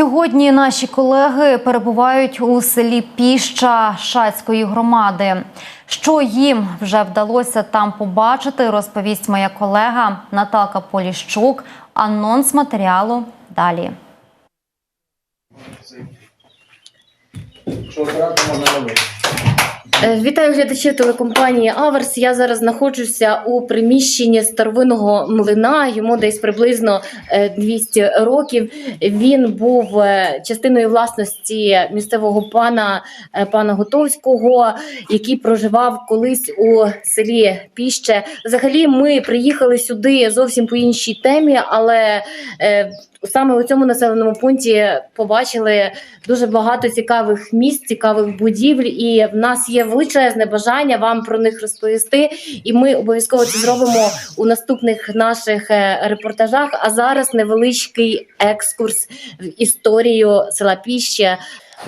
Сьогодні наші колеги перебувають у селі Піща Шацької громади. Що їм вже вдалося там побачити, розповість моя колега Наталка Поліщук. Анонс матеріалу далі. Що одразу можна робити? Е, Вітаю глядачів телекомпанії Аверс. Я зараз знаходжуся у приміщенні старовинного млина. Йому десь приблизно е, 200 років. Він був е, частиною власності місцевого пана е, пана Готовського, який проживав колись у селі Піще. Взагалі, ми приїхали сюди зовсім по іншій темі, але е, саме у цьому населеному пункті побачили дуже багато цікавих місць, цікавих будівель, і в нас є величезне бажання вам про них розповісти. І ми обов'язково це зробимо у наступних наших е, репортажах. А зараз невеличкий екскурс в історію села Піще.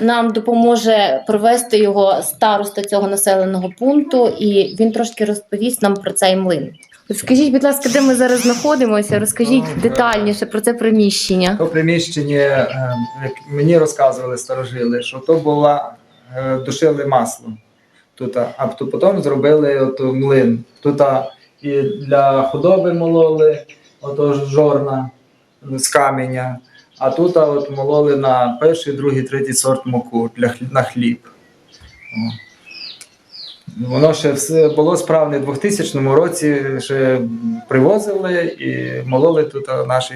Нам допоможе провести його староста цього населеного пункту, і він трошки розповість нам про цей млин. Скажіть, будь ласка, де ми зараз знаходимося? Розкажіть детальніше про це приміщення. То приміщення, е, як мені розказували старожили, що то була е, душили масло. Тут, а то потім зробили от млин. Тут і для худоби мололи, ото жорна з каменя. А тут от мололи на перший, другий, третій сорт муку для на хліб. Воно ще все було справне в 2000 році, ще привозили і мололи тут наші.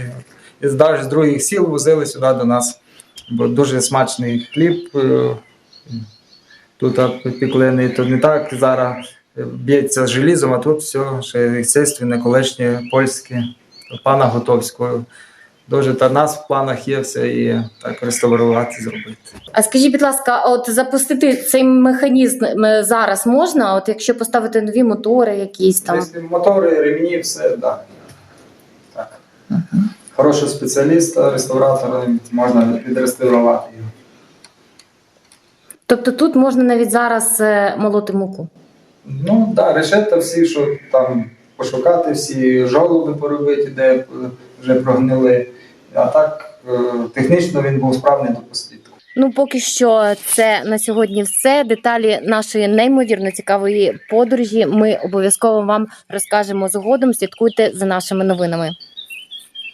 І з других сіл возили сюди до нас. Бо дуже смачний хліб. е, Тут а, пеклений, то не так зараз б'ється з желізом, а тут все ще естественне, колишнє, польське, пана Готовського. Дуже та нас в планах є все і так реставрувати зробити. А скажіть, будь ласка, от запустити цей механізм зараз можна? От якщо поставити нові мотори, якісь там Якщо Мотори, ремні, все, да. так. Хорошого спеціаліста, реставратора можна відреставрувати його. тобто тут можна навіть зараз е, молоти муку. Ну так, да, решета всі, що там пошукати, всі жолуди поробити, де е, вже прогнили. А так е, технічно він був справний до послідку. Ну поки що це на сьогодні все. Деталі нашої неймовірно цікавої подорожі. Ми обов'язково вам розкажемо згодом. Слідкуйте за нашими новинами.